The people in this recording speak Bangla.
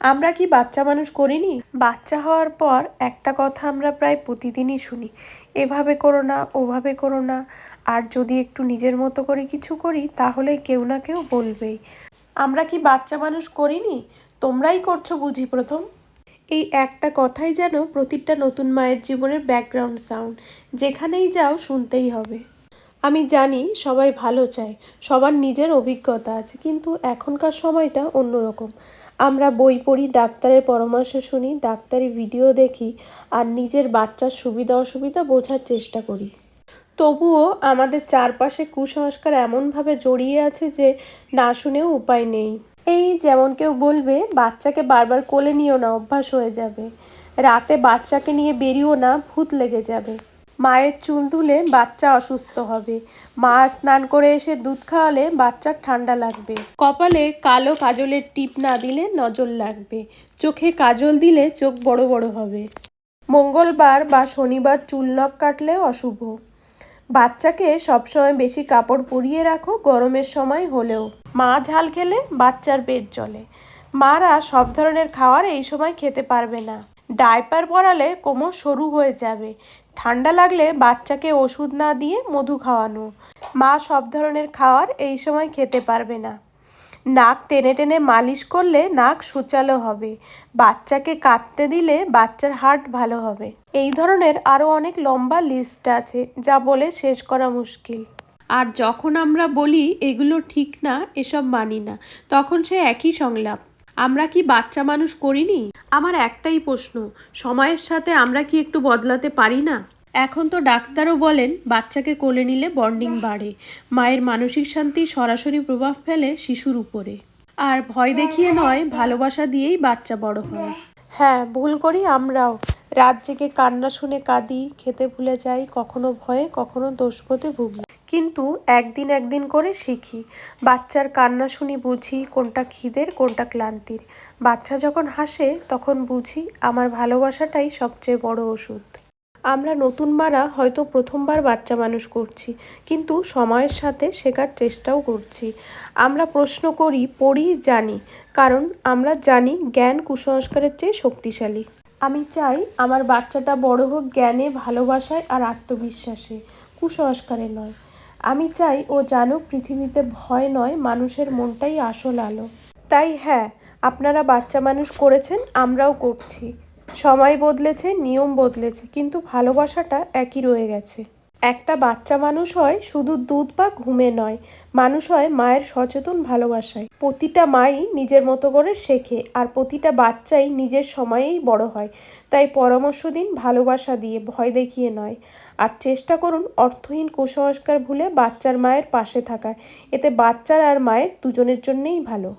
আমরা কি বাচ্চা মানুষ করিনি? বাচ্চা হওয়ার পর একটা কথা আমরা প্রায় প্রতিদিনই শুনি। এভাবে করো না ওভাবে করো না। আর যদি একটু নিজের মতো করে কিছু করি তাহলে কেউ না কেউ বলবেই। আমরা কি বাচ্চা মানুষ করিনি? তোমরাই করছ বুঝি প্রথম। এই একটা কথাই যেন প্রতিটা নতুন মায়ের জীবনের ব্যাকগ্রাউন্ড সাউন্ড যেখানেই যাও শুনতেই হবে। আমি জানি সবাই ভালো চায় সবার নিজের অভিজ্ঞতা আছে কিন্তু এখনকার সময়টা অন্যরকম। আমরা বই পড়ি, ডাক্তারের পরামর্শ শুনি, ডাক্তারি ভিডিও দেখি আর নিজের বাচ্চার সুবিধা অসুবিধা বোঝার চেষ্টা করি। তবুও আমাদের চারপাশে কুসংস্কার এমনভাবে জড়িয়ে আছে যে না শুনেও উপায় নেই। এই যেমন কেউ বলবে, বাচ্চাকে বারবার কোলে নিও না, অভ্যাস হয়ে যাবে। রাতে বাচ্চাকে নিয়ে বেরিও না, ভূত লেগে যাবে। মায়ের চুল ধুলে বাচ্চা অসুস্থ হবে। মা স্নান করে এসে দুধ খাওয়ালে বাচ্চার ঠান্ডা লাগবে। কপালে কালো কাজলের টিপ না দিলে নজর লাগবে। চোখে কাজল দিলে চোখ বড় বড় হবে। মঙ্গলবার বা শনিবার চুল নখ কাটলে অশুভ। বাচ্চাকে সবসময় বেশি কাপড় পরিয়ে রাখো গরমের সময় হলেও। মা ঝাল খেলে বাচ্চার পেট জ্বলে। মারা সব ধরনের খাবার এই সময় খেতে পারবে না। ডাইপার পরালে কোমর সরু হয়ে যাবে। ঠান্ডা লাগলে বাচ্চাকে ওষুধ না দিয়ে মধু খাওয়ানো। মা সব ধরনের খাওয়ার এই সময় খেতে পারবে না। নাক টেনে টেনে মালিশ করলে নাক সুচালো হবে। বাচ্চাকে কাঁদতে দিলে বাচ্চার হার্ট ভালো হবে। এই ধরনের আরও অনেক লম্বা লিস্ট আছে, যা বলে শেষ করা মুশকিল। আর যখন আমরা বলি এগুলো ঠিক না, এসব মানি না, তখন সে একই সংলাপ। আমরা কি বাচ্চা মানুষ করিনি? আমার একটাই প্রশ্ন, সময়ের সাথে আমরা কি একটু বদলাতে পারি না? এখন তো ডাক্তারও বলেন, বাচ্চাকে কোলে নিলে বন্ডিং বাড়ে। মায়ের মানসিক শান্তি সরাসরি প্রভাব ফেলে শিশুর উপরে। আর ভয় দেখিয়ে নয়, ভালোবাসা দিয়েই বাচ্চা বড় হয়। হ্যাঁ ভুল করি আমরাও। রাত জেগে কান্না শুনে কাঁদি, খেতে ভুলে যাই, কখনো ভয়ে, কখনো দোষবোধে ভুগি। কিন্তু একদিন একদিন করে শিখি। বাচ্চার কান্না শুনি বুঝি কোনটা খিদের, কোনটা ক্লান্তির। বাচ্চা যখন হাসে তখন বুঝি আমার ভালোবাসাটাই সবচেয়ে বড় ওষুধ। আমরা নতুন মারা হয়তো প্রথমবার বাচ্চা মানুষ করছি, কিন্তু সময়ের সাথে শেখার চেষ্টাও করছি। আমরা প্রশ্ন করি, পড়ি, জানি, কারণ আমরা জানি জ্ঞান কুসংস্কারের চেয়ে শক্তিশালী। আমি চাই আমার বাচ্চাটা বড় হোক জ্ঞানে, ভালোবাসায় আর আত্মবিশ্বাসে। কুসংস্কারে নয়। আমি চাই ও জানুক পৃথিবীতে ভয় নয়, মানুষের মনটাই আসল আলো। তাই হ্যাঁ আপনারা বাচ্চা মানুষ করেছেন, আমরাও করছি। সময় বদলেছে, নিয়ম বদলেছে, কিন্তু ভালোবাসাটা একই রয়ে গেছে। একটা বাচ্চা মানুষ হয় শুধু দুধ বা ঘুমে নয়, মানুষ হয় মায়ের সচেতন ভালোবাসায়। প্রতিটা মাই নিজের মতো করে শেখে আর প্রতিটা বাচ্চাই নিজের সময়েই বড় হয়। তাই পরামর্শ দিন, ভালোবাসা দিয়ে, ভয় দেখিয়ে নয়। আর চেষ্টা করুন অর্থহীন কুসংস্কার ভুলে বাচ্চার মায়ের পাশে থাকার। এতে বাচ্চার আর মায়ের দুজনের জন্যেই ভালো।